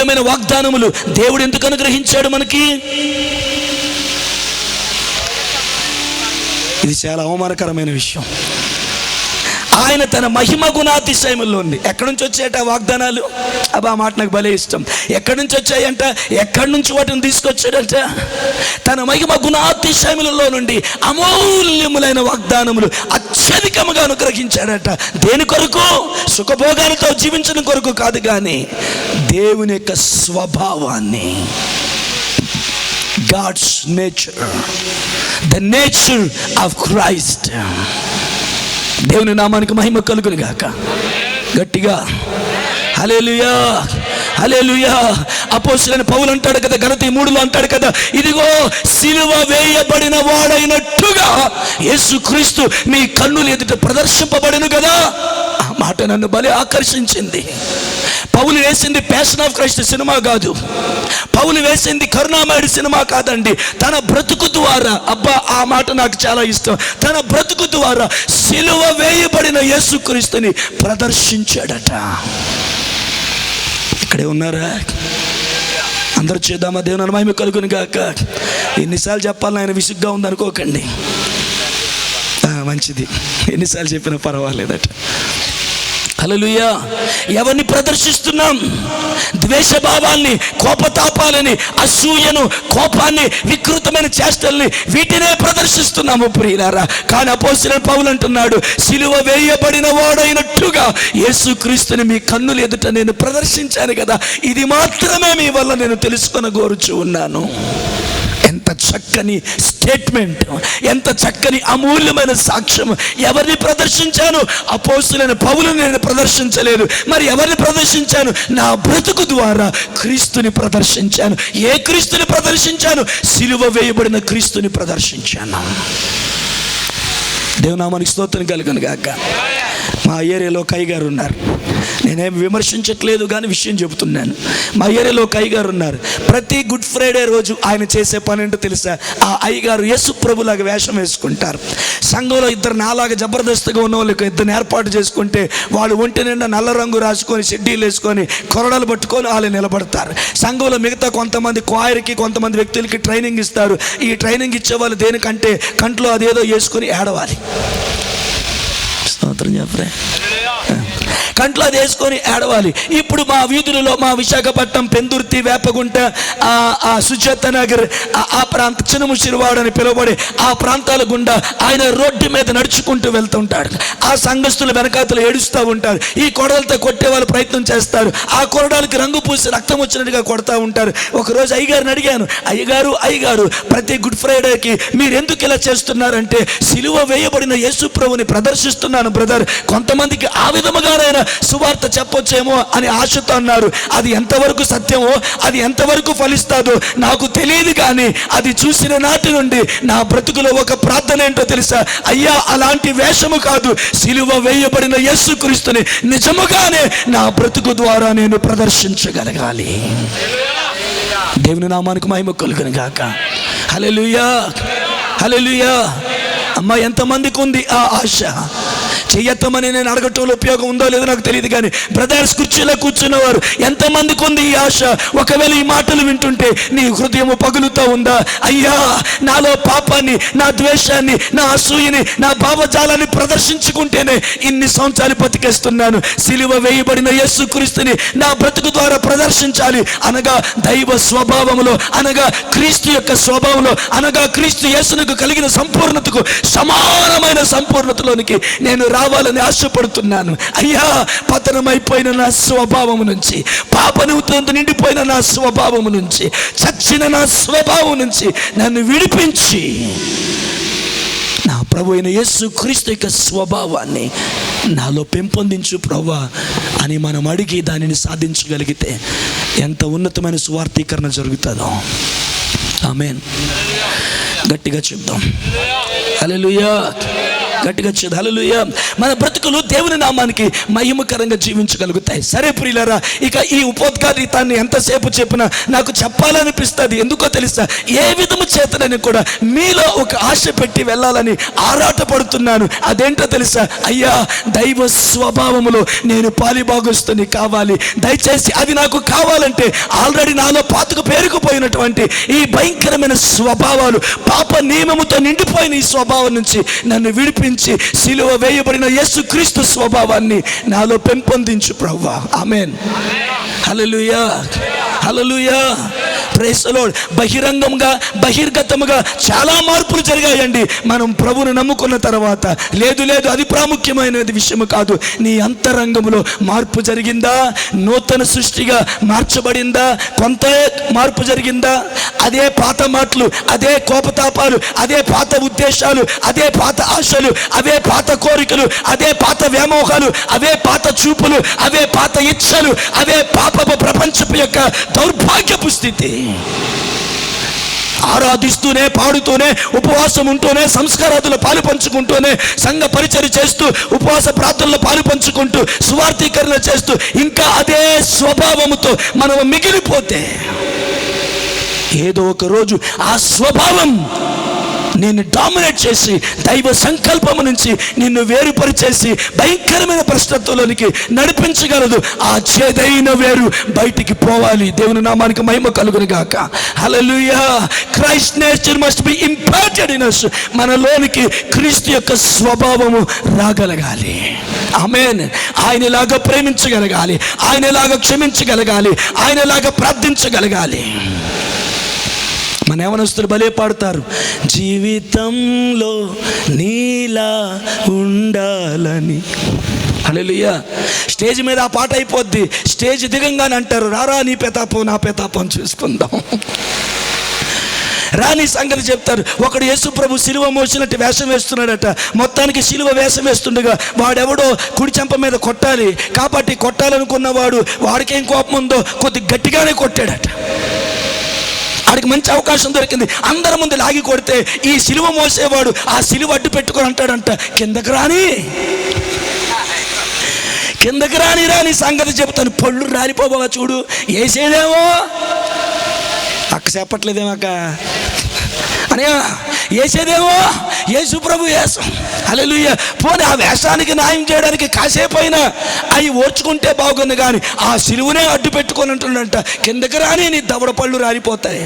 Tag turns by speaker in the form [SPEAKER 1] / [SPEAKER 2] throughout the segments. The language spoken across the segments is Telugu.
[SPEAKER 1] అమూల్యమైన వాగ్దానములు దేవుడు ఎందుకు అనుగ్రహించాడు మనకి? ఇది చాలా అవమానకరమైన విషయం. ఆయన తన మహిమ గుణాతిశయముల్లో ఉంది. ఎక్కడి నుంచి వచ్చాయట వాగ్దానాలు? అబ్బా మాట నాకు భలే ఇష్టం. ఎక్కడి నుంచి వచ్చాయంట? ఎక్కడి నుంచి వాటిని తీసుకొచ్చాడంట? తన మహిమ గుణాతిశయములలో నుండి అమూల్యములైన వాగ్దానములు అత్యధికముగా అనుగ్రహించాడట. దేని కొరకు? సుఖభోగాలతో జీవించడం కొరకు కాదు కానీ దేవుని యొక్క స్వభావాన్ని. God's nature the nature of Christ దేవుని నామానికి మహిమ కలుగును గాక. గట్టిగా హలేలుయా హలేలుయా అపోసులని పౌలు అంటాడు కదా గణతి మూడులో అంటాడు కదా ఇదిగో సిలువ వేయబడిన వాడైనట్టుగా యేసుక్రీస్తు మీ కన్నులు ఎదుట ప్రదర్శింపబడిను కదా. మాట నన్ను బలి ఆకర్షించింది. పౌలు వేసింది ప్యాషన్ ఆఫ్ క్రైస్ట్ సినిమా కాదు. పౌలు వేసింది కరుణామయుడు సినిమా కాదండి. తన బ్రతుకు ద్వారా అబ్బా ఆ మాట నాకు చాలా ఇష్టం. తన బ్రతుకు ద్వారా సిలువ వేయబడిన యేసుక్రీస్తుని ప్రదర్శించాడట. ఇక్కడే ఉన్నారా? అందరూ చేద్దామా? దేవుని మహిమ కలుగును కాక ఎన్నిసార్లు చెప్పాలని ఆయన విసుగ్గా ఉందనుకోకండి మంచిది. ఎన్నిసార్లు చెప్పినా పర్వాలేదట. హలలుయా ఎవరిని ప్రదర్శిస్తున్నాం? ద్వేషభావాల్ని కోపతాపాలని అసూయను కోపాన్ని వికృతమైన చేష్టల్ని వీటినే ప్రదర్శిస్తున్నాము ప్రియులారా. కానీ అపోసిన పౌలు అంటున్నాడు సిలువ వేయబడిన వాడైనట్టుగా యేసుక్రీస్తుని మీ కన్నులు ఎదుట నేను ప్రదర్శించాను కదా. ఇది మాత్రమే మీ వల్ల నేను తెలుసుకొని కోరుచు ఉన్నాను. ఎంత చక్కని స్టేట్మెంట్ ఎంత చక్కని అమూల్యమైన సాక్ష్యం ఎవరిని ప్రదర్శించాను? అపోసులైన పౌలు నేను ప్రదర్శించలేదు. మరి ఎవరిని ప్రదర్శించాను? నా బ్రతుకు ద్వారా క్రీస్తుని ప్రదర్శించాను. ఏ క్రీస్తుని ప్రదర్శించాను? సిలువ వేయబడిన క్రీస్తుని ప్రదర్శించాను. దేవునామానికి స్తోత్రం కలుగును గాక. మా ఏరియాలో కై గారు ఉన్నారు. నేనేం విమర్శించట్లేదు కానీ విషయం చెబుతున్నాను. మా ఏరియాలో ఒక అయ్యగారు ఉన్నారు. ప్రతి గుడ్ ఫ్రైడే రోజు ఆయన చేసే పని ఏంటో తెలుసా? ఆ అయ్యగారు యేసు ప్రభులాగా వేషం వేసుకుంటారు. సంఘంలో ఇద్దరు నాలాగా జబర్దస్త్గా ఉన్న వాళ్ళకి ఇద్దరిని ఏర్పాటు చేసుకుంటే వాళ్ళు ఒంటి నిండా నల్ల రంగు రాసుకొని షెడ్డీలు వేసుకొని కొరడాలు పట్టుకొని వాళ్ళు నిలబడతారు. సంఘంలో మిగతా కొంతమంది క్వాయర్కి కొంతమంది వ్యక్తులకి ట్రైనింగ్ ఇస్తారు. ఈ ట్రైనింగ్ ఇచ్చే వాళ్ళు దేనికంటే కంట్లో అదేదో వేసుకొని ఏడవాలి. స్తోత్రం చెప్పరే? కంట్లో వేసుకొని ఏడవాలి. ఇప్పుడు మా వీధులలో మా విశాఖపట్నం పెందుర్తి వేపగుంట ఆ ఆ సుచేత నగర్ ఆ- ఆ ప్రాంత చిన్నముసిరివాడు అని పిలువబడే ఆ ప్రాంతాల గుండా ఆయన రోడ్డు మీద నడుచుకుంటూ వెళ్తుంటాడు ఆ సంఘస్థులు వెనకాతలు ఏడుస్తూ ఉంటారు. ఈ కొడలతో కొట్టే వాళ్ళు ప్రయత్నం చేస్తారు. ఆ కొరడాలకి రంగు పూసి రక్తం వచ్చినట్టుగా కొడతా ఉంటారు. ఒకరోజు అయ్యగారిని అడిగాను అయ్యగారు అయ్యగారు ప్రతి గుడ్ ఫ్రైడేకి మీరు ఎందుకు ఇలా చేస్తున్నారంటే సిలువ వేయబడిన యేసు ప్రభుని ప్రదర్శిస్తున్నాను బ్రదర్. కొంతమందికి ఆ విధముగానైనా సువార్త చెప్పొచ్చేమో అని ఆశతో అన్నారు. అది ఎంతవరకు సత్యమో అది ఎంతవరకు ఫలిస్తాదో నాకు తెలియదు కానీ అది చూసిన నాటి నుండి నా బ్రతుకులో ఒక ప్రార్థన ఏంటో తెలుసా? అయ్యా అలాంటి వేషము కాదు. సిలువ వేయబడిన యేసుక్రీస్తుని నిజముగానే నా బ్రతుకు ద్వారా నేను ప్రదర్శించగలగాలి. దేవుని నామానికి మహిమ కలుగును గాక. Hello hallelujah! అమ్మ ఎంతమందికి ఉంది ఆ ఆశ? చెయ్యత్తమని నేను అడగటంలో ఉపయోగం ఉందో లేదో నాకు తెలియదు కానీ బ్రదర్స్ కుర్చీలో కూర్చున్నవారు ఎంతమందికి ఉంది ఈ ఆశ? ఒకవేళ ఈ మాటలు వింటుంటే నీ హృదయం పగులుతూ ఉందా? అయ్యా నాలో పాపాన్ని నా ద్వేషాన్ని నా అసూయని నా భావజాలాన్ని ప్రదర్శించుకుంటేనే ఇన్ని సంవత్సరాలు బతికేస్తున్నాను. సిలువ వేయబడిన యేసు క్రీస్తుని నా బ్రతుకు ద్వారా ప్రదర్శించాలి. అనగా దైవ స్వభావంలో అనగా క్రీస్తు యొక్క స్వభావంలో అనగా క్రీస్తు యేసునకు కలిగిన సంపూర్ణతకు సమానమైన సంపూర్ణతలోనికి నేను రావాలని ఆశపడుతున్నాను. అయ్యా పతనమైపోయిన నా స్వభావము నుంచి పాపనుతో నిండిపోయిన నా స్వభావము నుంచి చచ్చిన నా స్వభావం నుంచి నన్ను విడిపించి నా ప్రభు అయిన యేసు క్రీస్తు యొక్క స్వభావాన్ని నాలో పెంపొందించు ప్రభా అని మనం అడిగి దానిని సాధించగలిగితే ఎంత ఉన్నతమైన సువార్థీకరణ జరుగుతుందో. ఆమెన్. గట్టిగా చెప్దాం. అలెలుయా గట్టిగా హల్లెలూయా మన బ్రతుకులు దేవుని నామానికి మహిమకరంగా జీవించగలుగుతాయి. సరే ప్రియులరా ఇక ఈ ఉపోద్ఘాతాన్ని ఎంతసేపు చెప్పినా నాకు చెప్పాలనిపిస్తుంది ఎందుకో తెలుసా? ఏ విధము చేతనని కూడా మీలో ఒక ఆశ పెట్టి వెళ్ళాలని ఆరాటపడుతున్నాను. అదేంటో తెలుసా? అయ్యా దైవ స్వభావములో నేను పాలిభాగస్తుని కావాలి. దయచేసి అది నాకు కావాలంటే ఆల్రెడీ నాలో పాతకు పేరుకుపోయినటువంటి ఈ భయంకరమైన స్వభావాలు పాప నియమముతో నిండిపోయిన ఈ స్వభావం నుంచి నన్ను విడిపి విడిపించి సిలువ వేయబడిన యేసు క్రీస్తు స్వభావాన్ని నాలో పెంపొందించు ప్రవ్వా. ఆమెన్. హలలుయా హలలుయా ప్రేసలో బహిరంగంగా బహిర్గతముగా చాలా మార్పులు జరిగాయండి. మనం ప్రభువును నమ్ముకున్న తర్వాత లేదు లేదు అది ప్రాముఖ్యమైనది విషయం కాదు. నీ అంతరంగంలో మార్పు జరిగిందా? నూతన సృష్టిగా మార్చబడిందా? కొంత మార్పు జరిగిందా? అదే పాత మాటలు అదే కోపతాపాలు అదే పాత ఉద్దేశాలు అదే పాత ఆశలు అవే పాత కోరికలు అదే పాత వ్యామోహాలు అవే పాత చూపులు అవే పాత ఇచ్చలు అవే పాపపు ప్రపంచపు యొక్క దౌర్భాగ్యపు స్థితి. ఆరాధిస్తూనే పాడుతూనే ఉపవాసం ఉంటూనే సంస్కారాదులు పాలు పంచుకుంటూనే సంఘ పరిచయం చేస్తూ ఉపవాస ప్రార్థనలు పాలు పంచుకుంటూ సువార్థీకరణ చేస్తూ ఇంకా అదే స్వభావముతో మనం మిగిలిపోతే ఏదో ఒక రోజు ఆ స్వభావం నిన్ను డామినేట్ చేసి దైవ సంకల్పం నుంచి నిన్ను వేరుపరిచేసి భయంకరమైన ప్రశ్నత్వంలోనికి నడిపించగలదు. ఆ చేదైన వేరు బయటికి పోవాలి. దేవుని నామానికి మహిమ కలుగును గాక. Hallelujah Christ nature must be imparted in మనలోనికి క్రీస్తు యొక్క స్వభావము రాగలగాలి. ఆమెన్ ఆయనలాగా ప్రేమించగలగాలి. ఆయనలాగా క్షమించగలగాలి. ఆయనలాగా ప్రార్థించగలగాలి. మన యవనస్తులు భలే పాడతారు. జీవితంలో నీలా ఉండాలని. అలెలుయ్యా స్టేజ్ మీద ఆ పాట అయిపోద్ది. స్టేజ్ దిగంగానే అంటారు రారా నీ పెతాపం నా పెతాపం చూసుకుందాం. రాని సంగతి చెప్తారు. ఒకడు యేసుప్రభు శిలువ మోసినట్టు వేషం వేస్తున్నాడట. మొత్తానికి శిలువ వేషం వేస్తుండగా వాడెవడో కుడి చెంప మీద కొట్టాలి. కాబట్టి కొట్టాలనుకున్నవాడు వాడికేం కోపం ఉందో కొద్ది గట్టిగానే కొట్టాడట. ఆడికి మంచి అవకాశం దొరికింది. అందరి ముందు లాగి కొడితే ఈ సిలువ మోసేవాడు ఆ సిలువ అడ్డు పెట్టుకొని అంటాడంట కిందకి రాని కిందకి రాని రాని సంగతి చెప్తాను. పళ్ళు రాలిపోబావా చూడు. వేసేదేమో అక్క చెప్పట్లేదేమో అక్క. అనయా వేసేదేమో యేసు ప్రభు వేసం అలెలుయ్య పోనీ ఆ వేషానికి న్యాయం చేయడానికి కాసేపు అయినా అవి ఓర్చుకుంటే బాగుంది కానీ ఆ సిలువునే అడ్డు పెట్టుకొని ఉంటుండంట. కిందకి రాని నీ దవడ పళ్ళు రాలిపోతాయి.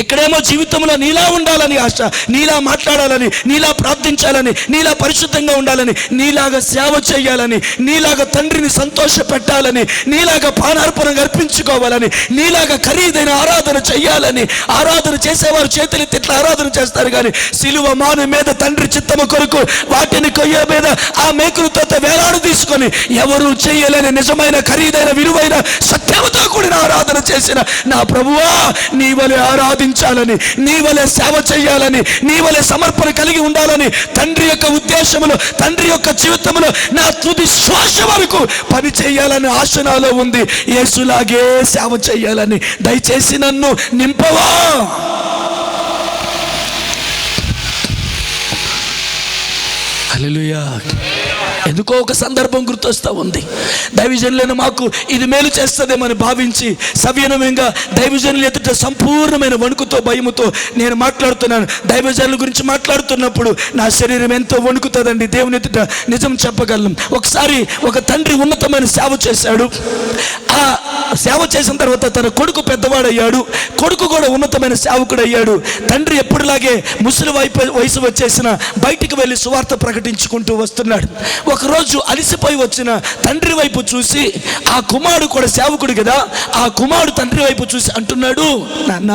[SPEAKER 1] ఇక్కడేమో జీవితంలో నీలా ఉండాలని ఆశ నీలా మాట్లాడాలని నీలా ప్రార్థించాలని నీలా పరిశుద్ధంగా ఉండాలని నీలాగా సేవ చేయాలని నీలాగా తండ్రిని సంతోష పెట్టాలని నీలాగా పానార్పణం అర్పించుకోవాలని నీలాగా ఖరీదైన ఆరాధన చేయాలని ఆరాధన చేసేవారు చేతులు తిట్ల ఆరాధన చేస్తారు కానీ సిలువ మాను మీద తండ్రి చిత్తము కొరకు వాటిని కొయ్య మీద ఆ మేకులతో వేలాడు తీసుకొని ఎవరు చేయలేని నిజమైన ఖరీదైన విలువైన సత్యముతో కూడిన ఆరాధన చేసిన నా ప్రభువా నీ వలె ఆరాధించాలని నీ వలె సేవ చేయాలని నీ వలె సమర్పణ కలిగి ఉండాలని తండ్రి యొక్క ఉద్దేశములో తండ్రి యొక్క జీవితంలో నా తుది శ్వాస వరకు పని చేయాలని ఆశ నాలో ఉంది. యేసులాగే సేవ చేయాలని దయచేసి నన్ను నింపవా. హల్లెలూయా. ఎందుకో ఒక సందర్భం గుర్తొస్తూ ఉంది. డైవిజన్లను మాకు ఇది మేలు చేస్తుందేమని భావించి సవ్యనమంగా దైవజనులు ఎదుట సంపూర్ణమైన వణుకుతో భయముతో నేను మాట్లాడుతున్నాను. దైవజనుల గురించి మాట్లాడుతున్నప్పుడు నా శరీరం ఎంతో వణుకుతుందండి. దేవుని ఎదుట నిజం చెప్పగలను. ఒకసారి ఒక తండ్రి ఉన్నతమైన సేవ చేశాడు. ఆ సేవ చేసిన తర్వాత తన కొడుకు పెద్దవాడయ్యాడు. కొడుకు కూడా ఉన్నతమైన సేవకుడు అయ్యాడు తండ్రి ఎప్పుడులాగే ముసలి వైపు వయసు వచ్చేసిన బయటికి వెళ్ళి సువార్త ప్రకటించుకుంటూ వస్తున్నాడు. ఒక ఒకరోజు అలిసిపోయి వచ్చిన తండ్రి వైపు చూసి ఆ కుమారుడు కూడా సేవకుడు కదా ఆ కుమారుడు తండ్రి వైపు చూసి అంటున్నాడు నాన్న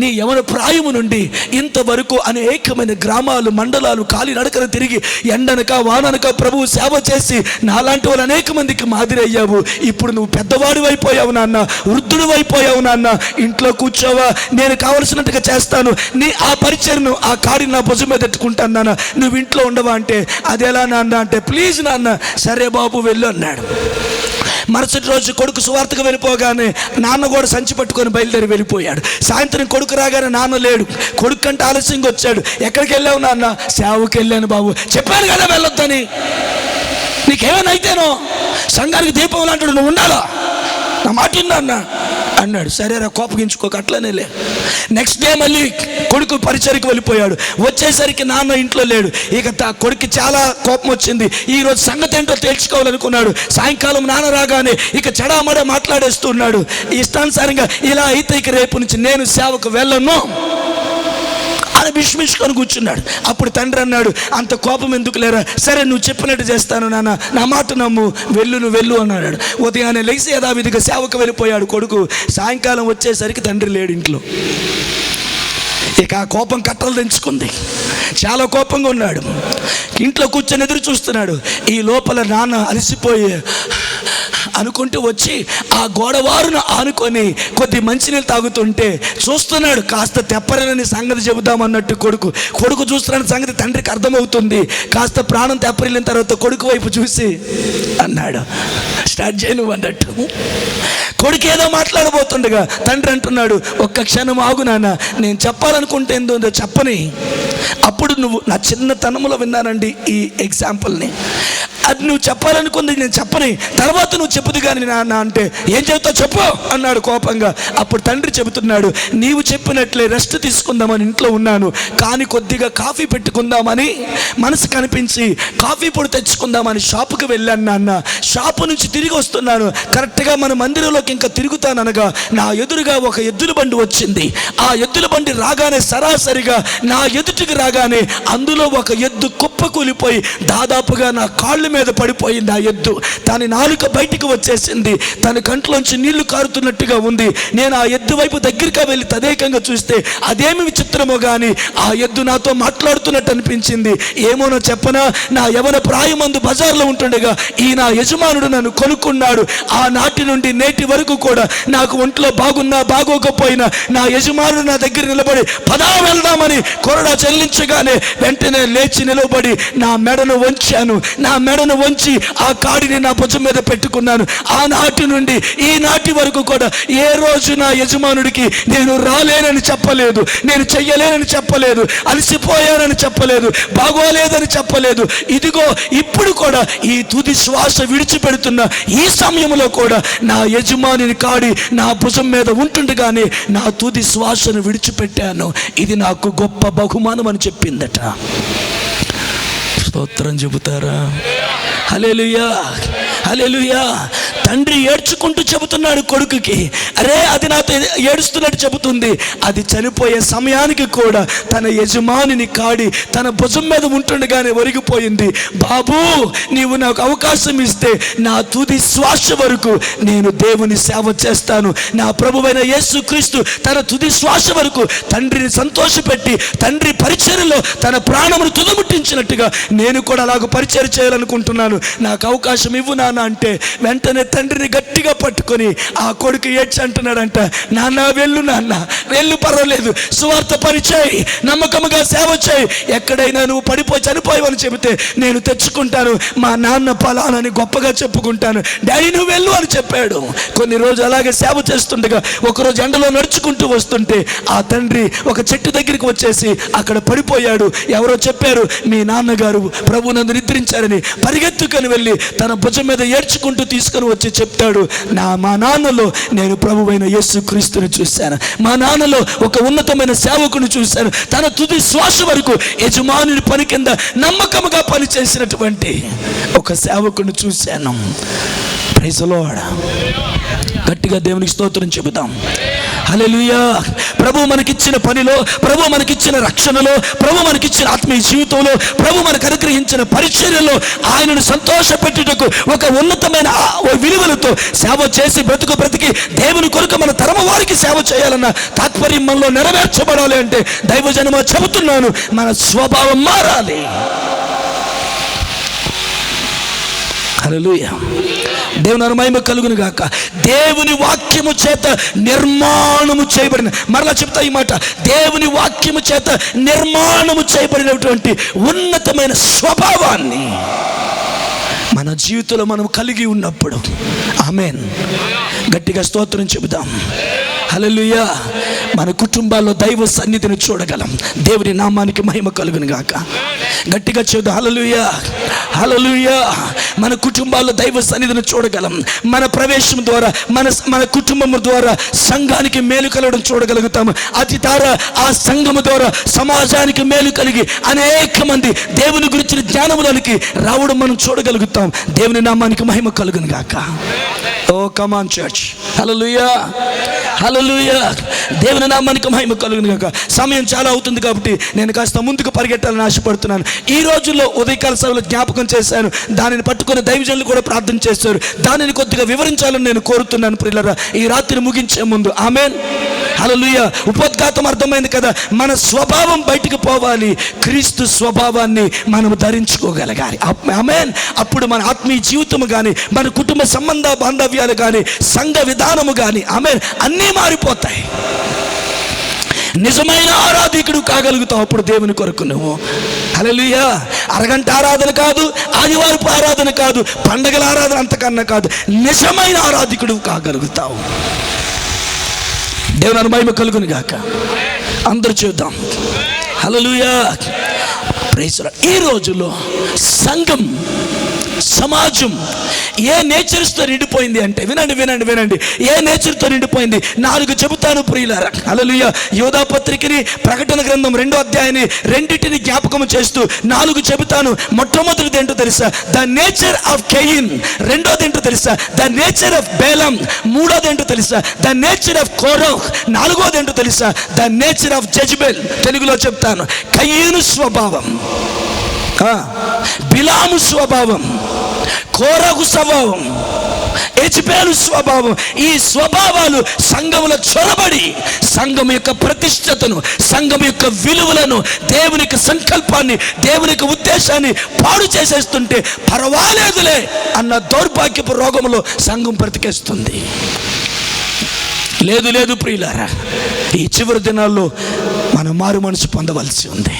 [SPEAKER 1] నీ యవన ప్రాయము నుండి ఇంతవరకు అనేకమైన గ్రామాలు మండలాలు కాలి నడకన తిరిగి ఎండనక వాననక ప్రభువు సేవ చేసి నాలాంటి వాళ్ళు అనేక మందికి మాదిరి అయ్యావు ఇప్పుడు నువ్వు పెద్దవాడు అయిపోయావు నాన్న వృద్ధుడు అయిపోయావు నాన్న. ఇంట్లో కూర్చోవా నేను కావలసినట్టుగా చేస్తాను. నీ ఆ పరిచయను ఆ కాడిని నా భుజం మీద పెట్టుకుంటాను నాన్న. నువ్వు ఇంట్లో ఉండవా అంటే అది ఎలా నాన్న అంటే ప్లీజ్ నాన్న సరే బాబు వెళ్ళు అన్నాడు. మరుసటి రోజు కొడుకు సువార్తకు వెళ్ళిపోగానే నాన్న కూడా సంచి పట్టుకొని బయలుదేరి వెళ్ళిపోయాడు. సాయంత్రం కొడుకు రాగానే నాన్న లేడు. కొడుకు కంటే ఆలస్యంగా వచ్చాడు. ఎక్కడికి వెళ్ళావు నాన్న? సేవకి వెళ్ళాను బాబు. చెప్పాను కదా వెళ్ళొద్దని. నీకేమైనా అయితేనో? సంఘానికి దీపం లాంటి నువ్వు ఉండాలా? నా మాట విన్నా అన్న అన్నాడు. సరేరా కోపగించుకోక అట్లనేలే నెక్స్ట్ డే మళ్ళీ కొడుకు పరిచయకి వెళ్ళిపోయాడు. వచ్చేసరికి నాన్న ఇంట్లో లేడు. ఇక తా కొడుకు చాలా కోపం వచ్చింది. ఈరోజు సంగతి ఏంటో తెలుసుకోవాలనుకున్నాడు. సాయంకాలం నాన్న రాగానే ఇక చెడామడ మాట్లాడేస్తున్నాడు ఇష్టానుసారంగా ఇలా అయితే ఇక రేపు నుంచి నేను సేవకు వెళ్ళను. అని విష్మిష్కొని కూర్చున్నాడు అప్పుడు తండ్రి అన్నాడు అంత కోపం ఎందుకు లేరా? సరే నువ్వు చెప్పినట్టు చేస్తాను నాన్న. నా మాట నమ్ము. వెళ్ళు నువ్వు వెళ్ళు అన్నాడు. ఉదయాన్నే లేచి యథావిధిగా సేవకు వెళ్ళిపోయాడు కొడుకు. సాయంకాలం వచ్చేసరికి తండ్రి లేడు ఇంట్లో. ఇక ఆ కోపం కట్టలు తెంచుకుంది. చాలా కోపంగా ఉన్నాడు. ఇంట్లో కూర్చొని ఎదురు చూస్తున్నాడు. ఈ లోపల నాన్న అలసిపోయి అనుకుంటూ వచ్చి ఆ గోడవారును ఆనుకొని కొద్ది మంచినీళ్ళు తాగుతుంటే చూస్తున్నాడు కాస్త తెప్పరని సంగతి చెబుదామన్నట్టు కొడుకు. కొడుకు చూస్తున్న సంగతి తండ్రికి అర్థమవుతుంది. కాస్త ప్రాణం తెప్పరిల్లిన తర్వాత కొడుకు వైపు చూసి అన్నాడు స్టార్ట్ చేయను అన్నట్టు. కొడుకు ఏదో మాట్లాడబోతుండగా తండ్రి అంటున్నాడు ఒక్క క్షణం ఆగు నాన్న నేను చెప్పాలనుకుంటే ఏందో చెప్పని. అప్పుడు నువ్వు నా చిన్నతనంలో విన్నానండి ఈ ఎగ్జాంపుల్ని అది నువ్వు చెప్పాలనుకుంది నేను చెప్పని. తర్వాత నువ్వు చెప్పుదు కానీ నాన్న అంటే ఏం చెబుతావు చెప్పు? అన్నాడు కోపంగా. అప్పుడు తండ్రి చెబుతున్నాడు నీవు చెప్పినట్లే రెస్ట్ తీసుకుందామని ఇంట్లో ఉన్నాను. కానీ కొద్దిగా కాఫీ పెట్టుకుందామని మనసు కనిపించి కాఫీ పొడి తెచ్చుకుందామని షాపుకి వెళ్ళాను నాన్న. షాపు నుంచి తిరిగి వస్తున్నాను. కరెక్ట్గా మన మందిరంలోకి ఇంకా తిరుగుతాననగా నా ఎదురుగా ఒక ఎద్దుల బండి వచ్చింది. ఆ ఎద్దుల బండి రాగానే సరాసరిగా నా ఎదుటికి రాగానే అందులో ఒక ఎద్దు కుప్ప కూలిపోయి దాదాపుగా నా కాళ్ళ మీద పడిపోయింది ఆ ఎద్దు. దాని నాలుక బయటికి వచ్చేసింది. తన కంట్లోంచి నీళ్ళు కారుతున్నట్టుగా ఉంది. నేను ఆ ఎద్దు వైపు దగ్గరగా వెళ్ళి తదేకంగా చూస్తే అదేమి విచిత్రమో కానీ ఆ ఎద్దు నాతో మాట్లాడుతున్నట్టు అనిపించింది. ఏమోనో చెప్పనా? నా యవన ప్రాయమందు బజార్లో ఉంటుండగా ఈ నా యజమానుడు నన్ను కొనుక్కున్నాడు. ఆ నాటి నుండి నేటి వరకు కూడా నాకు ఒంట్లో బాగున్నా బాగోకపోయినా నా యజమానుడు నా దగ్గర నిలబడి పదా వెళ్దామని కొరడా చెల్లించగానే వెంటనే లేచి నిలబడి నా మెడను వంచాను. నా మెడ మెడను వంచి ఆ కాడిని నా భుజం మీద పెట్టుకున్నాను. ఆనాటి నుండి ఈనాటి వరకు కూడా ఏ రోజు నా యజమానుడికి నేను రాలేనని చెప్పలేదు నేను చెయ్యలేనని చెప్పలేదు అలసిపోయానని చెప్పలేదు బాగోలేదని చెప్పలేదు. ఇదిగో ఇప్పుడు కూడా ఈ తుది శ్వాస విడిచిపెడుతున్న ఈ సమయంలో కూడా నా యజమానిని కాడి నా భుజం మీద ఉంటుండగానే నా తుది శ్వాసను విడిచిపెట్టాను. ఇది నాకు గొప్ప బహుమానం అని చెప్పిందట. స్తోత్రం చెబుతారా? హలేలుయా హలెలుయా తండ్రి ఏడ్చుకుంటూ చెబుతున్నాడు కొడుకుకి. అరే అది నాతో ఏడుస్తున్నట్టు చెబుతుంది. అది చనిపోయే సమయానికి కూడా తన యజమానిని కాడి తన భుజం మీద ఉంటుండగానే ఒరిగిపోయింది. బాబు నీవు నాకు అవకాశం ఇస్తే నా తుది శ్వాస వరకు నేను దేవుని సేవ చేస్తాను. నా ప్రభువైన యేసు క్రీస్తు తన తుది శ్వాస వరకు తండ్రిని సంతోషపెట్టి తండ్రి పరిచర్యలో తన ప్రాణమును తుదముట్టించినట్టుగా నేను కూడా అలాగ పరిచయం చేయాలనుకుంటున్నాను. నాకు అవకాశం ఇవ్వు నాన్న. అంటే వెంటనే తండ్రిని గట్టిగా పట్టుకొని ఆ కొడుకు ఏడ్చి అంటున్నాడంట నాన్న వెళ్ళు నాన్న వెళ్ళు పర్వాలేదు సువార్త పరిచయ్ నమ్మకముగా సేవ చేయి. ఎక్కడైనా నువ్వు పడిపోయి చనిపోయావని చెబితే నేను తెచ్చుకుంటాను మా నాన్న పలానని గొప్పగా చెప్పుకుంటాను. డాడీ నువ్వు వెళ్ళు అని చెప్పాడు. కొన్ని రోజులు అలాగే సేవ చేస్తుండగా ఒకరోజు ఎండలో నడుచుకుంటూ వస్తుంటే ఆ తండ్రి ఒక చెట్టు దగ్గరికి వచ్చేసి అక్కడ పడిపోయాడు. ఎవరో చెప్పారు మీ నాన్నగారు ప్రభునందు నిద్రించారని పరిగెత్తుకొని వెళ్ళి తన భుజం మీద ఏడ్చుకుంటూ తీసుకొని వచ్చి చెప్తాడు నా మా నాన్నలో నేను ప్రభువైన యేసు క్రీస్తుని చూశాను. మా నాన్నలో ఒక ఉన్నతమైన సేవకుని చూశాను. తన తుది శ్వాస వరకు యజమానుని పని కింద నమ్మకముగా పనిచేసినటువంటి ఒక సేవకుని చూశాను. ప్రైజలోడ గట్టిగా దేవునికి స్తోత్రం చెబుతాం హలెలుయా ప్రభు మనకిచ్చిన పనిలో ప్రభు మనకిచ్చిన రక్షణలో ప్రభు మనకిచ్చిన ఆత్మీయ జీవితంలో ప్రభు మనకు అనుగ్రహించిన పరిచర్యలో ఆయనను సంతోషపెట్టుటకు ఒక ఉన్నతమైన విలువలతో సేవ చేసి బ్రతుకు బ్రతికి దేవుని కొరకు మన తరమ వారికి సేవ చేయాలన్న తాత్పర్యం మనలో నెరవేర్చబడాలి అంటే దైవజనమ చెబుతున్నాను మన స్వభావం మారాలి. హలో దేవుని అనుమయము కలుగును గాక దేవుని వాక్యము చేత నిర్మాణము చేయబడిన మరలా చెప్తా ఈ మాట. దేవుని వాక్యము చేత నిర్మాణము చేయబడినటువంటి ఉన్నతమైన స్వభావాన్ని మన మన జీవితంలో మనం కలిగి ఉన్నప్పుడు. ఆమెన్. గట్టిగా స్తోత్రం చెబుదాం. హలలుయ మన కుటుంబాల్లో దైవ సన్నిధిని చూడగలం. దేవుని నామానికి మహిమ కలుగును గాక. గట్టిగా చెబుదాం హలలుయ హలలుయ మన కుటుంబాల్లో దైవ సన్నిధిని చూడగలం. మన ప్రవేశం ద్వారా మన మన కుటుంబం ద్వారా సంఘానికి మేలు కలగడం చూడగలుగుతాం అతి ద్వారా ఆ సంఘము ద్వారా సమాజానికి మేలు కలిగి అనేక మంది దేవుని గురించిన జ్ఞానములోనికి రావడం మనం చూడగలుగుతాం. దేవుని నామానికి మహిమ కలుగును గాక. కమాన్ చర్చ్ హల్లెలూయా హల్లెలూయా దేవుని నామానికి మహిమ కలుగును కాక సమయం చాలా అవుతుంది కాబట్టి నేను కాస్త ముందుకు పరిగెట్టాలని ఆశపడుతున్నాను. ఈ రోజుల్లో ఉదయకాల సభలో జ్ఞాపకం చేశాను. దానిని పట్టుకుని దైవజనులు కూడా ప్రార్థన చేస్తారు దానిని కొద్దిగా వివరించాలని నేను కోరుతున్నాను ప్రిల్లరా ఈ రాత్రి ముగించే ముందు. ఆమెన్. హలలుయ ఉపోద్ఘాతం అర్థమైంది కదా. మన స్వభావం బయటికి పోవాలి. క్రీస్తు స్వభావాన్ని మనం ధరించుకోగలగాలి. ఆమెన్. అప్పుడు మన ఆత్మీయ జీవితము కానీ మన కుటుంబ సంబంధ బాంధవ్యాలు కానీ సంఘ విధానము కానీ ఆమెన్ అన్నీ మారిపోతాయి. నిజమైన ఆరాధికుడు కాగలుగుతావు అప్పుడు దేవుని కొరకు నువ్వు. హలలుయా అరగంట ఆరాధన కాదు ఆదివారపు ఆరాధన కాదు పండగల ఆరాధన అంతకన్నా కాదు నిజమైన ఆరాధికుడు కాగలుగుతావు. దేవుని అనుమహిమ కలుగును గాక. అందరూ చూద్దాం. హలో ప్రైజ్ ఈ రోజుల్లో సంఘం సమాజం ఏ నేచర్స్తో నిండిపోయింది అంటే వినండి వినండి వినండి. ఏ నేచర్తో నిండిపోయింది? నాలుగు చెబుతాను ప్రియులారా. అలలుయ యోధా పత్రికని ప్రకటన గ్రంథం రెండో అధ్యాయాన్ని రెండింటిని జ్ఞాపకం చేస్తూ నాలుగు చెబుతాను. మొట్టమొదటిది ఏంటో తెలుసా? The nature of Cain. రెండోది ఏంటో తెలుసా? The nature of Balaam. మూడోది ఏంటో తెలుసా? ద నేచర్ ఆఫ్ కోరవ్ నాలుగోది ఏంటో తెలుసా? The nature of Jezebel. తెలుగులో చెప్తాను. కయ్యను స్వభావం. బిలాము స్వభావం. కోరగు స్వభావం. ఎచిపేలు స్వభావం. ఈ స్వభావాలు సంఘములో చొరబడి సంఘం యొక్క ప్రతిష్టతను సంఘం యొక్క విలువలను దేవుని యొక్క సంకల్పాన్ని దేవుని యొక్క ఉద్దేశాన్ని పాడు చేసేస్తుంటే పర్వాలేదులే అన్న దౌర్భాగ్యపు రోగములో సంఘం బ్రతికేస్తుంది. లేదు లేదు ప్రియులారా ఈ చివరి దినాల్లో మనం మారు మనసు పొందవలసి ఉంది.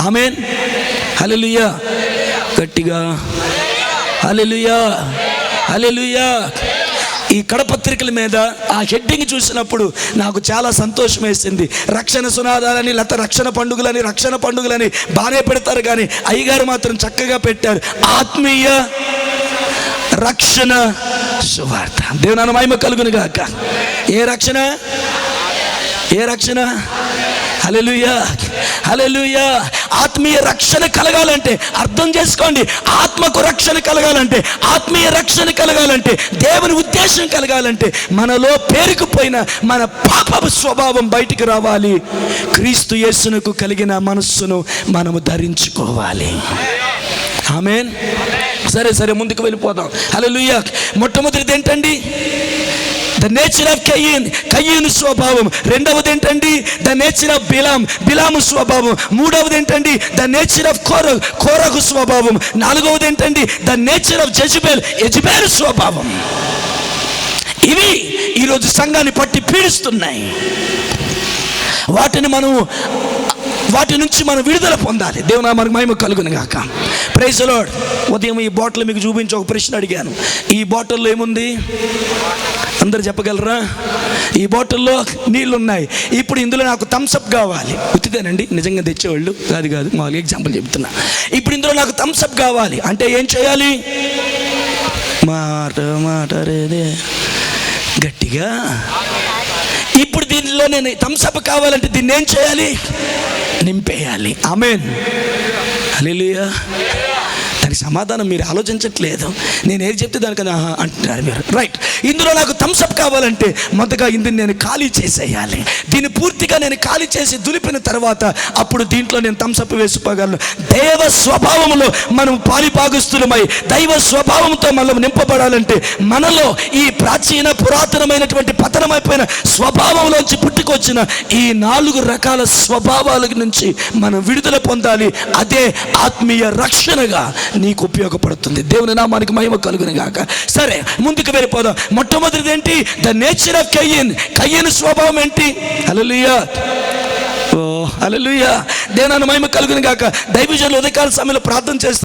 [SPEAKER 1] ఆమెన్. హల్లెలూయా. గట్టిగా హలెలుయా హలెలుయా ఈ కడపత్రికల మీద ఆ హెడ్డింగ్ చూసినప్పుడు నాకు చాలా సంతోషం వేసింది రక్షణ సునాదాలని లేకపోతే రక్షణ పండుగలని రక్షణ పండుగలని బాగానే పెడతారు కానీ అయ్యగారు మాత్రం చక్కగా పెట్టారు. ఆత్మీయ రక్షణ సువార్త. దేవునాన్న మహిమ కలుగును గాక. ఏ రక్షణ? ఏ రక్షణ? హలెలుయా హలెలుయా ఆత్మీయ రక్షణ కలగాలంటే అర్థం చేసుకోండి ఆత్మకు రక్షణ కలగాలంటే ఆత్మీయ రక్షణ కలగాలంటే దేవుని ఉద్దేశం కలగాలంటే మనలో పేరుకుపోయిన మన పాపపు స్వభావం బయటికి రావాలి. క్రీస్తు యేసునకు కలిగిన మనస్సును మనము ధరించుకోవాలి. ఆమెన్. సరే సరే ముందుకు వెళ్ళిపోదాం. హల్లెలూయా. మొట్టమొదటిది ఏంటండి? ద నేచర్ ఆఫ్ కయ్యన్ కయ్యను స్వభావం రెండవది ఏంటండి the nature of Balaam Balaam స్వభావం మూడవది ఏంటండి ద నేచర్ ఆఫ్ కోర కోరకు స్వభావం నాలుగవది ఏంటండి the nature of Jezebel Jezebel స్వభావం ఇవి ఈరోజు సంఘాన్ని పట్టి పీడిస్తున్నాయి. వాటిని మనం వాటి నుంచి మనం విడుదల పొందాలి. దేవునా మనకు మహిమ కలుగును గాక. ప్రైజ్ లోడ్ ఉదయం ఈ బాటిల్ మీకు చూపించి ఒక ప్రశ్న అడిగాను. ఈ బాటిల్లో ఏముంది? అందరు చెప్పగలరా? ఈ బాటిల్లో నీళ్ళు ఉన్నాయి ఇప్పుడు ఇందులో నాకు థమ్స్అప్ కావాలి. ఉత్తిదేనండి. నిజంగా తెచ్చేవాళ్ళు కాదు కాదు మామూలుగా ఎగ్జాంపుల్ చెప్తున్నా. ఇప్పుడు ఇందులో నాకు థమ్స్అప్ కావాలి. అంటే ఏం చేయాలి? మాట మాట రేదే గట్టిగా. ఇప్పుడు దీనిలో నేను థమ్స్అప్ కావాలంటే దీన్ని ఏం చేయాలి? నింపేయాలి. ఆమెన్. హల్లెలూయా. దానికి సమాధానం మీరు ఆలోచించట్లేదు. నేను ఏది చెప్తే దానికి అంటున్నారు మీరు. రైట్ ఇందులో నాకు థమ్స్అప్ కావాలంటే మొదటగా ఇందుని నేను ఖాళీ చేసేయాలి. దీన్ని పూర్తిగా నేను ఖాళీ చేసి దులిపిన తర్వాత అప్పుడు దీంట్లో నేను థమ్స్అప్ వేసుకోగలను. దేవ స్వభావంలో మనం పాలిపాగస్తులమై దైవ స్వభావంతో మనం నింపబడాలంటే మనలో ఈ ప్రాచీన పురాతనమైనటువంటి పతనమైపోయిన స్వభావంలోంచి పుట్టుకొచ్చిన ఈ నాలుగు రకాల స్వభావాల నుంచి మనం విడుదల పొందాలి. అదే ఆత్మీయ రక్షణగా. నీకు ఉపయోగపడుతుంది. దేవుని నామానికి మహిమ కలుగును గాక సరే ముందుకు వెళ్ళిపోదాం. మొట్టమొదటిది ఏంటి? ద నేచర్ ఆఫ్ కయ్యన్ కయ్యన్ స్వభావం ఏంటి? హల్లెలూయా ఓ హల్లెలూయా దేవుని మహిమ కలుగును గాక దైవజనులు ఉదయకాల సమయంలో ప్రార్థన చేస్తారు.